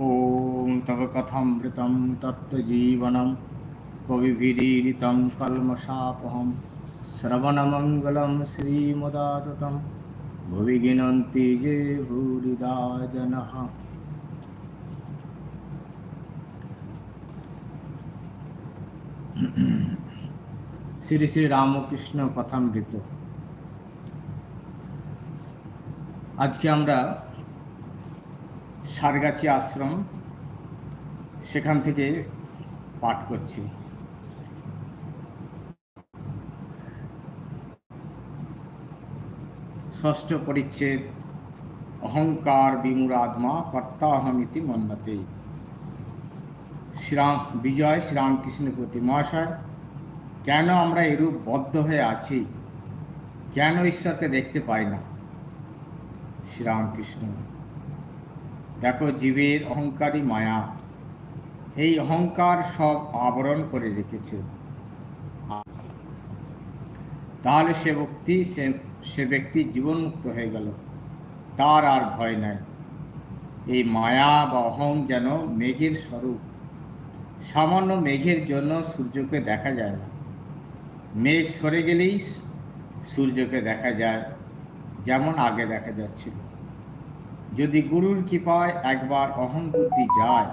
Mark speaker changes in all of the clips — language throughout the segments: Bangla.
Speaker 1: ॐ तव कथामृतं तत्त्वजीवनं कविभिरीडितं कल्मषापहं श्रवणमङ्गलं श्रीमुदाततं भुवि गिनन्ति ये भूरिदा जनः শ্রী শ্রী রামকৃষ্ণ কথামৃত আজকে আমরা সারগাছি আশ্রম, সেখান থেকে পাঠ করছি। ষষ্ঠ পরিচ্ছেদ, অহংকার বিমুরাত্মা কর্তাহমিতি মন্নতে। শ্রীরাম বিজয় শ্রীরামকৃষ্ণের প্রতি মহাশয় কেন আমরা এরূপ বদ্ধ হয়ে আছি? কেন ঈশ্বরকে দেখতে পাই না? শ্রীরামকৃষ্ণ দেখো জীবের অহংকারী মায়া। এই অহংকার সব আবরণ করে রেখেছে। তাহলে সে ব্যক্তি, সে সে ব্যক্তি জীবনমুক্ত হয়ে গেল। তার আর ভয় নাই। এই মায়া বা অহং যেন মেঘের স্বরূপ। সামান্য মেঘের জন্য সূর্যকে দেখা যায় না। মেঘ সরে গেলেই সূর্যকে দেখা যায়, যেমন আগে দেখা যাচ্ছিল। যদি গুরুর কৃপায় একবার অহং বুদ্ধি যায়,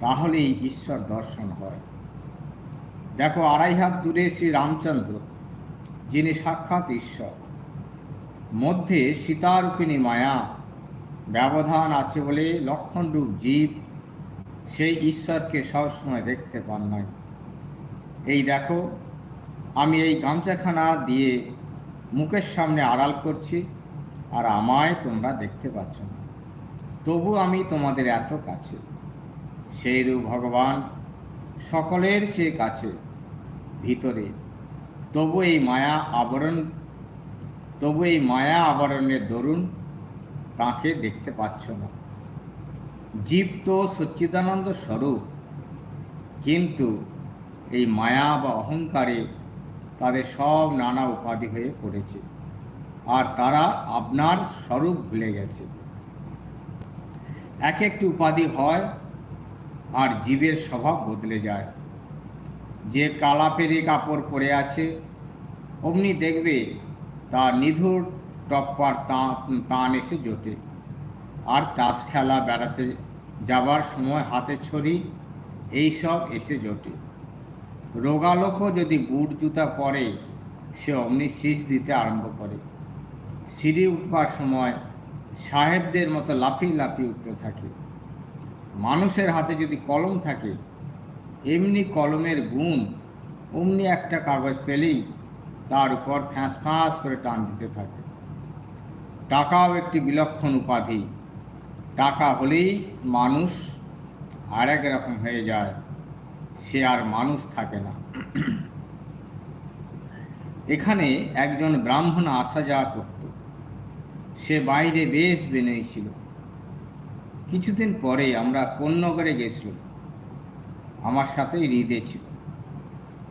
Speaker 1: তাহলেই ঈশ্বর দর্শন হয়। দেখো, আড়াই হাত দূরে শ্রী রামচন্দ্র, যিনি সাক্ষাৎ ঈশ্বর। মধ্যে সীতারূপিণী মায়া, ব্যবধান আছে বলে লক্ষণরূপ জীব সেই ঈশ্বরকে সবসময় দেখতে পান নাই। এই দেখো, আমি এই গামছাখানা দিয়ে মুখের সামনে আড়াল করছি আর আমায় তোমরা দেখতে পাচ্ছ না। তবু আমি তোমাদের এত কাছে। সেইরূপ ভগবান সকলের চেয়ে কাছে ভিতরে। তবু এই মায়া আবরণ, তবু এই মায়া আবরণের দরুন তাকে দেখতে পাচ্ছ না। জীব তো সচ্চিদানন্দ স্বরূপ, কিন্তু এই মায়া বা অহংকারে তাদের সব নানা উপাধি হয়ে পড়েছে। আর তারা আপনার স্বরূপ ভুলে গেছে। এক একটি উপাধি হয় আর জীবের স্বভাব বদলে যায়। যে কালাপেরি কাপড় পরে আছে, অমনি দেখবে তার নিধুর টপ্পার তান এসে জোটে। আর তাস খেলা বেড়াতে যাবার সময় হাতে ছড়ি এইসব এসে জোটে। রোগালোকও যদি বুট জুতা পরে, সে অমনি শীষ দিতে আরম্ভ করে। সিঁড়ি উঠবার সময় সাহেবদের মতো লাফিয়ে লাফিয়ে উঠতে থাকে। মানুষের হাতে যদি কলম থাকে, এমনি কলমের গুণ, অমনি একটা কাগজ পেলেই তার উপর ফ্যাঁস ফ্যাঁস করে টান দিতে থাকে। টাকাও একটি বিলক্ষণ উপাধি। টাকা হলেই মানুষ আর এক রকম হয়ে যায়, সে আর মানুষ থাকে না। এখানে একজন ব্রাহ্মণ আসা যাওয়া করত। সে বাইরে বেশ বিনয়ী ছিল। কিছুদিন পরে আমরা কোন্নগরে গেছিলাম। আমার সাথেই হৃদে ছিল।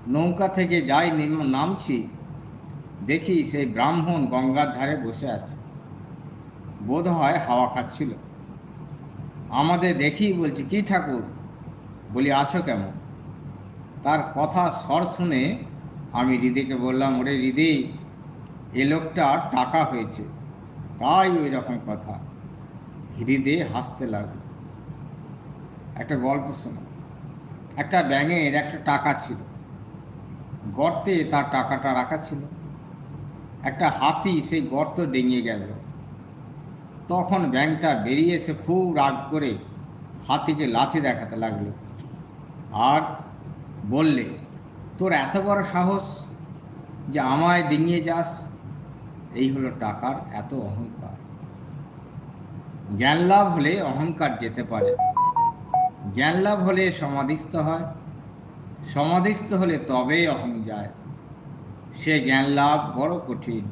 Speaker 1: নৌকা থেকে যাই নেম- নামছি, দেখি সেই ব্রাহ্মণ গঙ্গার ধারে বসে আছে। বোধ হয় হাওয়া খাচ্ছিল। আমাদের দেখি বলছি, কি ঠাকুর? বলি, আছো কেমন? তার কথা স্বর শুনে আমি হৃদিকে বললাম, ওরে হৃদি এ লোকটা টাকা হয়েছে। তাই ওই রকম কথা। হৃদে হাসতে লাগল। একটা গল্প শোনো। একটা ব্যাঙের একটা টাকা ছিল। গর্তে তার টাকাটা রাখা ছিল। একটা হাতি সেই গর্ত ডেঙে গেল। তখন ব্যাংকটা বেরিয়ে এসে খুব রাগ করে হাতিকে লাথি দেখাতে লাগল। আর বললে তোর এত বড় সাহস যে আমায় ডিঙিয়ে যাস, এই হলো টাকার এত অহংকার। জ্ঞান লাভ হলে অহংকার যেতে পারে। জ্ঞান লাভ হলে সমাধিস্থ হয়, সমাধিস্থ হলে তবেই অহং যায়। সে জ্ঞান লাভ বড় কঠিন।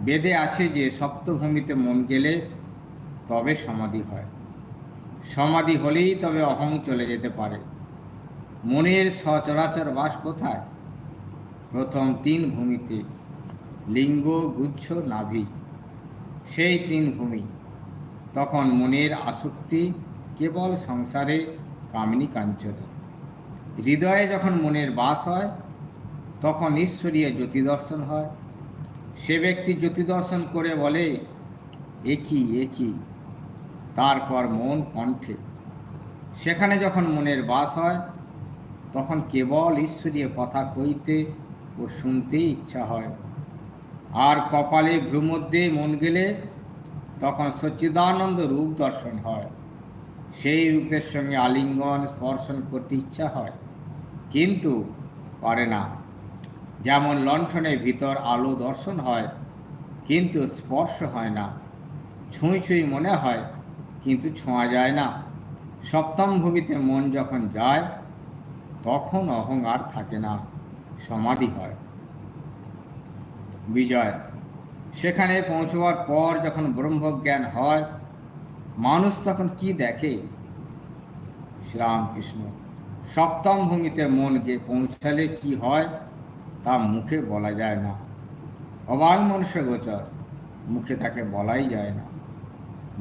Speaker 1: বেদে আছে যে সপ্তভূমিতে মন গেলে তবে সমাধি হয়। সমাধি হলেই তবে অহং চলে যেতে পারে। মনের সচরাচর বাস কোথায়? প্রথম তিন ভূমিতে লিঙ্গ, গুচ্ছ, নাভি। সেই তিন ভূমি। তখন মনের আসক্তি কেবল সংসারে, কামিনী কাঞ্চনে। হৃদয়ে যখন মনের বাস হয়, তখন ঈশ্বরীয় জ্যোতি দর্শন হয়। সে ব্যক্তি জ্যোতি দর্শন করে বলে, একই একই। তারপর মন কণ্ঠে। সেখানে যখন মনের বাস হয় তখন কেবল ঈশ্বরীয় কথা কইতে ও শুনতেই ইচ্ছা হয়। আর কপালে ভ্রুমধ্যে মন গেলে তখন সচ্চিদানন্দ রূপ দর্শন হয়। সেই রূপের সঙ্গে আলিঙ্গন স্পর্শন করতে ইচ্ছা হয়, কিন্তু পারে না। যেমন লণ্ঠনের ভিতর আলো দর্শন হয়, কিন্তু স্পর্শ হয় না। ছুঁই ছুঁই মনে হয়, কিন্তু ছোঁয়া যায় না। সপ্তম ভূমিতে মন যখন যায় তখন অহং আর থাকে না, সমাধি হয়। বিজয়, সেখানে পৌঁছবার পর যখন ব্রহ্মজ্ঞান হয়, মানুষ তখন কি দেখে? শ্রীরামকৃষ্ণ, সপ্তম ভূমিতে মন গিয়ে পৌঁছালে কি হয় তা মুখে বলা যায় না। অবাক মনুষ্য গোচর মুখে তাকে বলাই যায় না।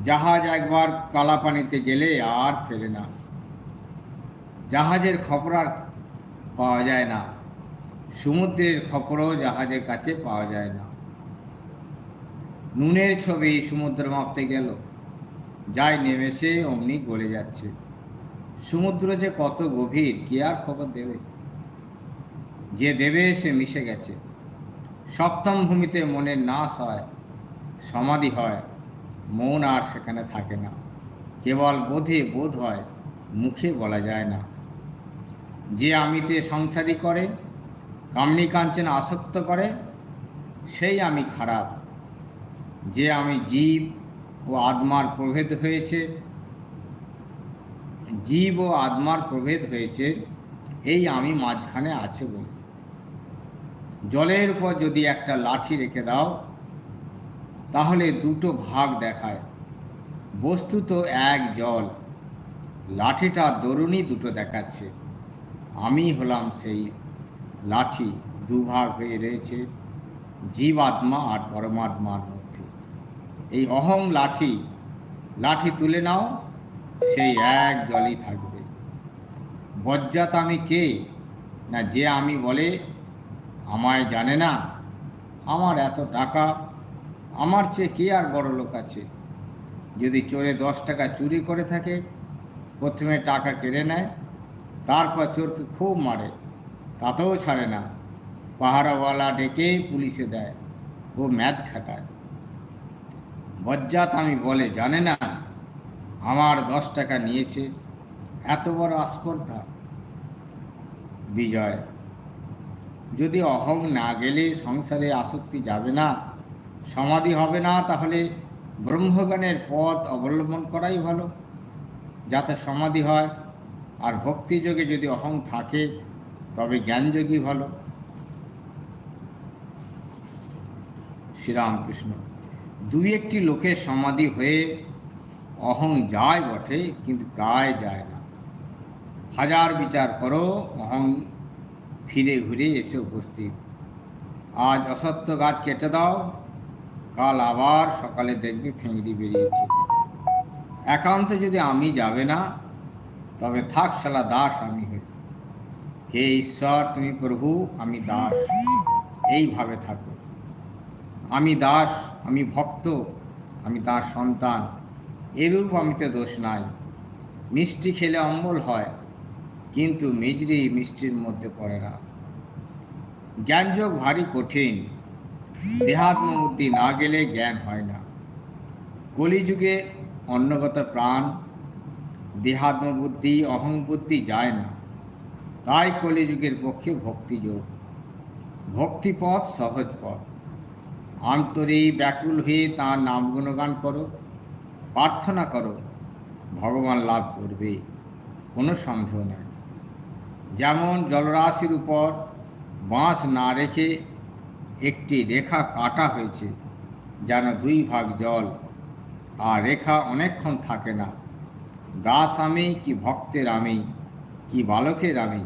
Speaker 1: জাহাজ একবার কালাপানিতে গেলে আর ফেলে না। জাহাজের খবর আর পাওয়া যায় না। সমুদ্রের খবরও জাহাজের কাছে পাওয়া যায় না। নুনের ছবি সমুদ্র মাপতে গেল। যাই নেমেছে, অমনি গলে যাচ্ছে। সমুদ্র যে কত গভীর, কে আর খবর দেবে? যে দেবে, সে মিশে গেছে। সপ্তম ভূমিতে মনের নাশ হয়, সমাধি হয়। মন আর সেখানে থাকে না। কেবল বোধে বোধ হয়, মুখে বলা যায় না। যে আমিতে সংসারী করে, কামনি কাঞ্চন আসক্ত করে, সেই আমি খারাপ। যে আমি জীব ও আত্মার প্রভেদ হয়েছে, জীব ও আত্মার প্রভেদ হয়েছে, এই আমি মাঝখানে আছে বলে। জলের উপর যদি একটা লাঠি রেখে দাও, তাহলে দুটো ভাগ দেখায়। বস্তুত এক জল, লাঠিটা দরুণই দুটো দেখাচ্ছে। আমি হলাম সেই লাঠি দুভাগ হয়ে রয়েছে জীবাত্মা আর পরমাত্মার মধ্যে। এই অহং লাঠি লাঠি তুলে নাও, সেই এক জলই থাকবে। বজ্জাত আমি কে? না যে আমি বলে আমায় জানে না? আমার এত টাকা, আমার চেয়ে কে আর বড় লোক আছে? যদি চোরে দশ টাকা চুরি করে থাকে, প্রথমে টাকা কেড়ে নেয় তারপর চোরকে খুব মারে, তাতেও ছাড়ে না। পাহারাওয়ালা ডেকে পুলিশে দেয়, ও ম্যাদ খাটায়। বজ্জাত আমি বলে, জানে না, আমার দশ টাকা নিয়েছে, এত বড় আস্পর্ধা? বিজয়, যদি অহং না গেলে সংসারে আসক্তি যাবে না, সমাধি হবে না, তাহলে ব্রহ্মজ্ঞানের পথ অবলম্বন করাই ভালো। যাতে সমাধি হয় আর ভক্তিযোগে যদি অহং থাকে, তবে জ্ঞানযোগী ভালো। শ্রীরামকৃষ্ণ। দুই একটি লোকের সমাধি হয়ে অহং যায় বটে, কিন্তু প্রায় যায় না। হাজার বিচার করো, অহং ফিরে ঘুরে এসে উপস্থিত। আজ অসত্য গাছ কেটে দাও, কাল আবার সকালে দেখবে ফেঁড়ি বেরিয়েছে। একান্ত যদি আমি যাবে না তবে থাক শালা দাস আমি হই। হে ঈশ্বর, তুমি প্রভু, আমি দাস। এইভাবে থাকো। আমি দাস, আমি ভক্ত, আমি তার সন্তান। এরূপ আমিতে দোষ নাই। মিষ্টি খেলে অম্বল হয়, কিন্তু মিজরি মিষ্টির মধ্যে পড়ে না। জ্ঞানযোগ ভারী কঠিন। দেহাত্ম বুদ্ধি না গেলে জ্ঞান হয় না। কলিযুগে অন্নগত প্রাণ দেহাত্ম বুদ্ধি অহং বুদ্ধি যায় না। তাই কলিযুগের পক্ষে ভক্তিযোগ ভক্তিপথ সহজ পথ। আন্তরে ব্যাকুল হয়ে তাঁর নাম গুণগান করো, প্রার্থনা করো, ভগবান লাভ করবে, কোনো সন্দেহ নাই। যেমন জলরাশির উপর বাঁশ না রেখে একটি রেখা কাটা হয়েছে, যেন দুই ভাগ জল, আর রেখা অনেকক্ষণ থাকে না। দাস আমি কি ভক্তের আমি? কি বালকের আমি?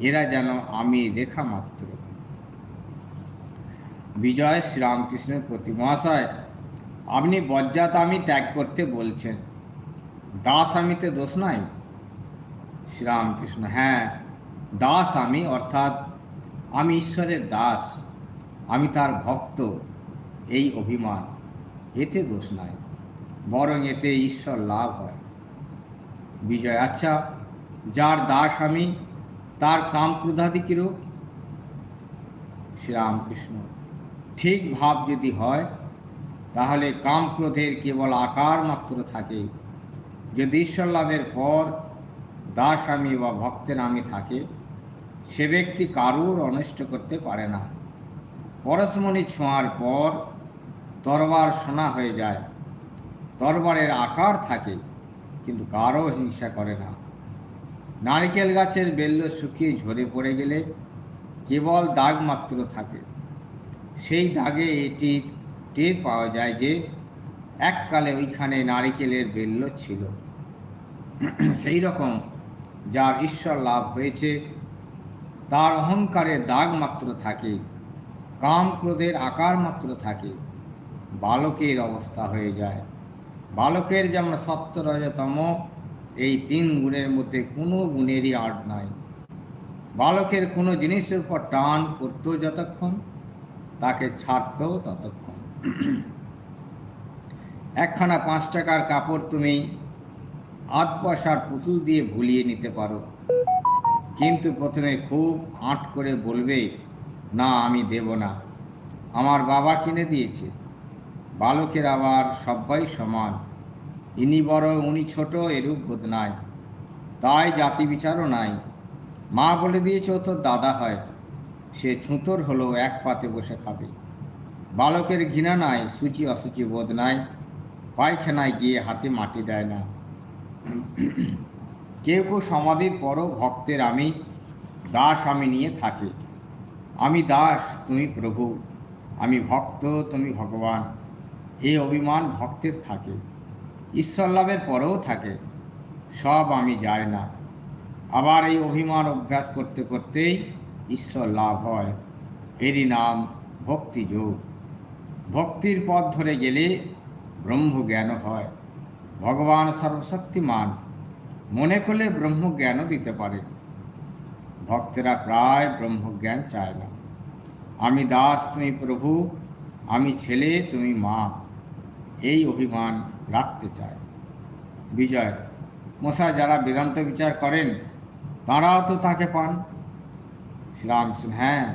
Speaker 1: এরা যেন আমি রেখা মাত্র। বিজয় শ্রীরামকৃষ্ণের প্রতি মহাশয় আপনি বজ্জাত আমি ত্যাগ করতে বলছেন। দাস আমিতে দোষ নাই? শ্রীরামকৃষ্ণ হ্যাঁ দাস আমি, অর্থাৎ আমি ঈশ্বরের দাস, আমি তার ভক্ত, এই অভিমান, এতে দোষ নাই। বরং এতে ঈশ্বর লাভ হয়। বিজয় আচ্ছা যার দাস আমি, তার কাম ক্রোধাদি কিরূপ? শ্রীরামকৃষ্ণ, ঠিক ভাব যদি হয়, তাহলে কাম ক্রোধের কেবল আকার মাত্র থাকে। যদি ঈশ্বর লাভের পর দাস আমি বা ভক্তের আমি থাকে, সে ব্যক্তি কারুর অনিষ্ট করতে পারে না। পরশমণি ছোঁয়ার পর তরবার সোনা হয়ে যায় তরবারের আকার থাকে। কিন্তু কারও হিংসা করে না। নারকেল গাছের বেল্ল শুকিয়ে ঝরে পড়ে গেলে কেবল দাগ মাত্র থাকে। সেই দাগে এটির টের পাওয়া যায় যে এককালে ওইখানে নারিকেলের বেল্ল ছিল। সেই রকম যার ঈশ্বর লাভ হয়েছে, তার অহংকারে দাগ মাত্র থাকে কাম ক্রোধের আকার মাত্র থাকে, বালকের অবস্থা হয়ে যায়। বালকের যেমন সত্য রজতম এই তিন গুণের মধ্যে কোনো গুণেরই আট নাই। বালকের কোনো জিনিসের উপর টান করতো যতক্ষণ, তাকে ছাড়তো ততক্ষণ। একখানা পাঁচ টাকার কাপড় তুমি আট পয়সার পুতুল দিয়ে ভুলিয়ে নিতে পারো। কিন্তু প্রথমে খুব আট করে বলবে, না, আমি দেব না। আমার বাবা কিনে দিয়েছে। বালকের আবার সবাই সমান। ইনি বড় উনি ছোট এরূপ বোধ নাই, তাই জাতি বিচারও নাই। মা বলে দিয়েছে, ও তোর দাদা হয়, সে ছুঁতর হলো এক পাতে বসে খাবে। বালকের ঘৃণা নাই, সূচি অসুচি বোধ নাই, পায়খানায় গিয়ে হাতে মাটি দেয় না। কেউ কেউ সমাধির পরও ভক্তের আমি, দাস আমি নিয়ে থাকি। আমি দাস, তুমি প্রভু, আমি ভক্ত, তুমি ভগবান। এই অভিমান ভক্তের থাকে, ঈশ্বর লাভের পরেও থাকে, সব আমি যাই না। আবার এই অভিমান অভ্যাস করতে করতেই ঈশ্বর লাভ হয়। এরই নাম ভক্তি যোগ। ভক্তির পথ ধরে গেলে ব্রহ্মজ্ঞান হয়। ভগবান সর্বশক্তিমান, মনে করলে ব্রহ্মজ্ঞানও দিতে পারে। ভক্তেরা প্রায় ব্রহ্মজ্ঞান চায় না। আমি দাস, তুমি প্রভু, আমি ছেলে, তুমি মা। এই অভিমান রাখতে চায়। বিজয়, মশাই যারা বেদান্ত বিচার করেন, তারাও তো তাকে পান। শ্রীরামকৃষ্ণ হ্যাঁ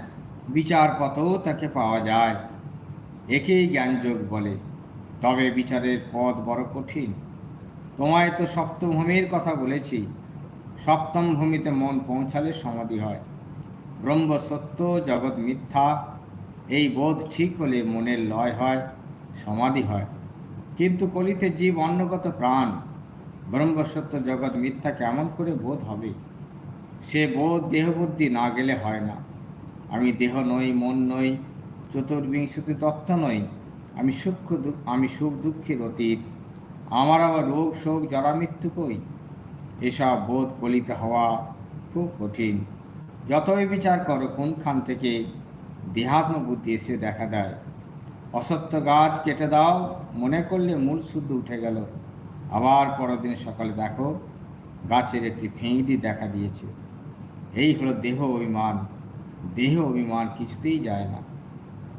Speaker 1: বিচার পথও তাকে পাওয়া যায়। একেই জ্ঞানযোগ বলে। তবে বিচারের পথ বড় কঠিন। তোমায় তো সপ্তম ভূমির কথা বলেছি। সপ্তম ভূমিতে মন পৌঁছালে সমাধি হয়। ব্রহ্ম সত্য, জগৎ মিথ্যা, এই বোধ ঠিক হলে মনের লয় হয়, সমাধি হয়। কিন্তু কলিতে জীব অন্নগত প্রাণ। ব্রহ্মসত্য জগৎ মিথ্যা কেমন করে বোধ হবে? সে বোধ দেহবুদ্ধি না গেলে হয় না। আমি দেহ নই, মন নই, চতুর্বিংশতি তত্ত্ব নই। আমি দু- আমি সুখ দুঃখের অতীত। আমার আবার রোগ শোক জরা মৃত্যু কই? এসব বোধ কলিতে হওয়া খুব কঠিন। যতই বিচার করো কোনখান থেকে দেহাত্ম বুদ্ধি এসে দেখা দেয়। অসত্য গাছ কেটে দাও, মনে করলে মূল শুদ্ধ উঠে গেল। আবার পরের পরদিন সকালে দেখো, গাছের একটি ফেঁড়ি দেখা দিয়েছে। এই হলো দেহ অভিমান। দেহ অভিমান কিছুতেই যায় না।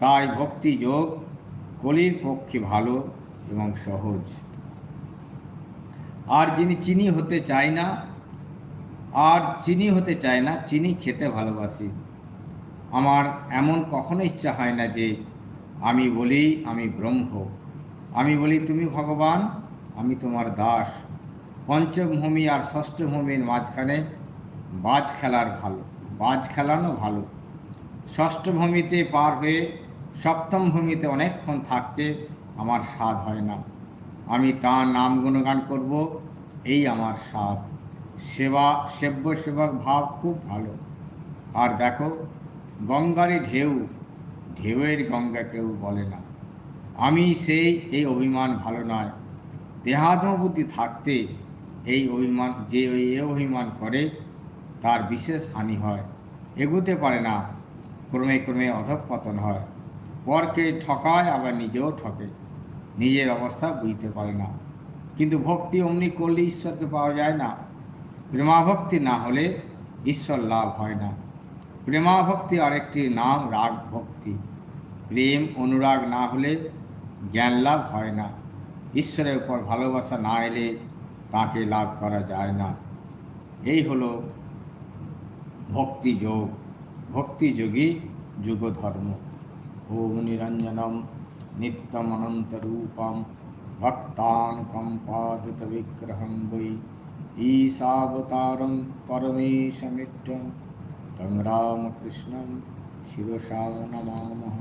Speaker 1: তাই ভক্তি যোগ কলির পক্ষে ভালো এবং সহজ। আর যিনি চিনি হতে চায় না, আর চিনি হতে চায় না, চিনি খেতে ভালোবাসি। আমার এমন কখনো ইচ্ছা হয় না যে আমি বলি, আমি ব্রহ্ম। আমি বলি, তুমি ভগবান, আমি তোমার দাস। পঞ্চমভূমি আর ষষ্ঠভূমির মাঝখানে বাজ খেলার ভালো, বাজ খেলানো ভালো। ষষ্ঠ ভূমিতে পার হয়ে সপ্তম ভূমিতে অনেকক্ষণ থাকতে আমার স্বাদ হয় না। আমি তাঁর নাম গুণগান করব, এই আমার স্বাদ। সেবা, সেব্য, সেবক ভাব খুব ভালো। আর দেখো গঙ্গারই ঢেউ ঢেউয়ের গঙ্গা কেউ বলে না। আমি সেই, এই অভিমান ভালো নয়। দেহাত্মবুদ্ধি থাকতে এই অভিমান, যে ওই এ অভিমান করে, তার বিশেষ হানি হয়। এগুতে পারে না, ক্রমে ক্রমে অধঃপতন হয়। পরকে ঠকায়, আবার নিজেও ঠকে। নিজের অবস্থা বুঝতে পারে না। কিন্তু ভক্তি অমনি করলে ঈশ্বরকে পাওয়া যায় না। প্রেমাভক্তি না হলে ঈশ্বর লাভ হয় না। প্রেমাভক্তি আরেকটি নাম রাগ ভক্তি প্রেম অনুরাগ না হলে জ্ঞান লাভ হয় না। ঈশ্বরের উপর ভালোবাসা না এলে তাকে লাভ করা যায় না। এই হলো ভক্তি যোগ। ভক্তি যোগী ধর্ম ওম নিরঞ্জনম নিত্যমনন্তরূপম ভক্তানুকম্পাদিত বিগ্রহম বৈ। ঈশাবতারম পরমেশমিত্যম রামকৃষ্ণম শিরসা নমামহ